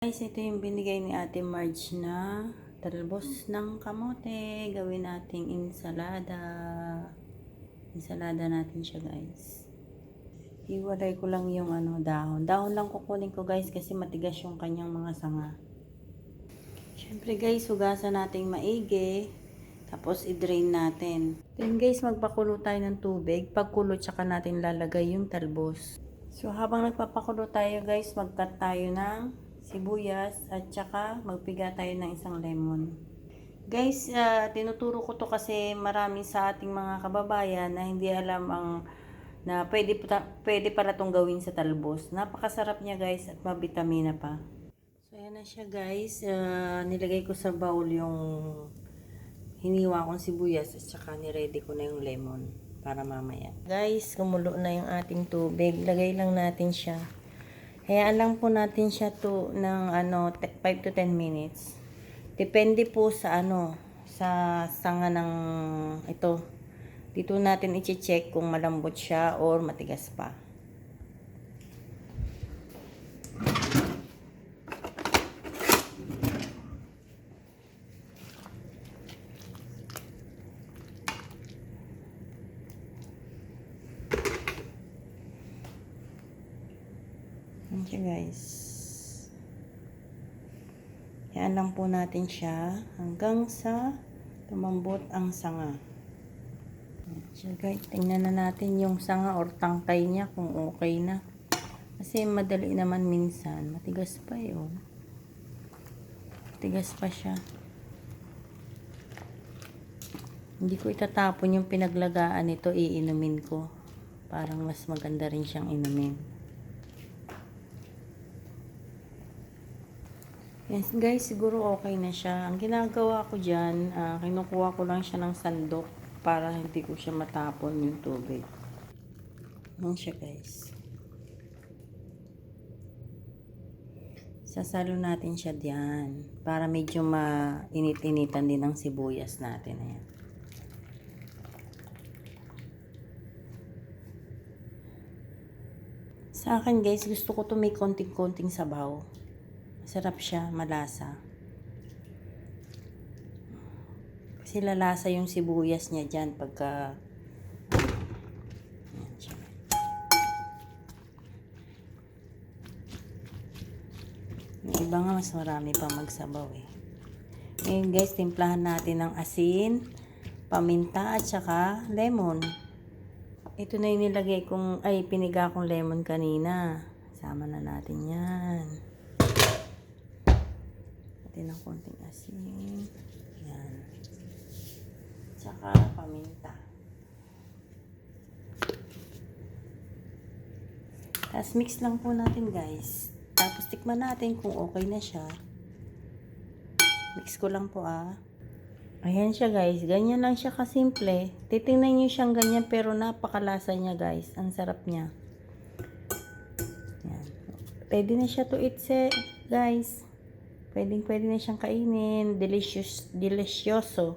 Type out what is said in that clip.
Guys, ito yung binigay ni Ate Marge na talbos ng kamote. Gawin nating insalada. Insalada natin siya, guys. Hiwalay ko lang yung ano, dahon. Dahon lang kukunin ko, guys, kasi matigas yung kanyang mga sanga. Siyempre, guys, hugasan nating maigi. Tapos, i-drain natin. Then, guys, magpakulo tayo ng tubig. Pagkulo, tsaka natin lalagay yung talbos. So, habang nagpapakulo tayo, guys, mag-cut tayo ng sibuyas at saka magpiga tayo ng isang lemon. Guys, ah, tinuturo ko to kasi marami sa ating mga kababayan na hindi alam ang na pwede, pwede para tong gawin sa talbos. Napakasarap niya guys at mabitamina pa. So ayan na siya guys. Ah, nilagay ko sa bowl yung hiniwa kong sibuyas at saka niready ko na yung lemon para mamaya. Guys, kumulo na yung ating tubig. Lagay lang natin siya. Hayaan lang po natin siya to ng ano 5 to 10 minutes. Depende po sa ano sa sanga ng ito. Dito natin i-check kung malambot siya or matigas pa. Yan siya guys. Yan lang po natin siya hanggang sa tumambot ang sanga. Siya guys. Tingnan na natin yung sanga or tangkay niya kung okay na. Kasi madali naman minsan. Matigas pa yun. Matigas pa siya. Hindi ko itatapon yung pinaglagaan nito, iinumin ko. Parang mas maganda rin siyang inumin. Yes, guys, siguro okay na siya. Ang ginagawa ko dyan, ah, kinukuha ko lang siya ng sandok para hindi ko siya matapon yung tubig. Yan siya, guys. Sasalo natin siya diyan para medyo mainit-initan din ang sibuyas natin. Ayan. Sa akin guys, gusto ko to may konting-konting sabaw. Masarap siya, malasa. Kasi lalasa yung sibuyas niya dyan pagka... Yung iba nga mas marami pa magsabaw eh. Ngayon guys, timplahan natin ng asin, paminta at saka lemon. Ito na yung nilagay kong, ay piniga kong lemon kanina. Sama na natin yan. Natin ng konting asin. Yan. Tsaka paminta. Tapos mix lang po natin guys. Tapos tikman natin kung okay na siya. Mix ko lang po ah. Ayan siya guys. Ganyan lang siya kasimple. Titingnan nyo siyang ganyan pero napakalasa niya guys. Ang sarap niya. Yan. Pwede na siya to eat se, guys. Pwedeng pwede na siyang kainin. Delicious, delicioso.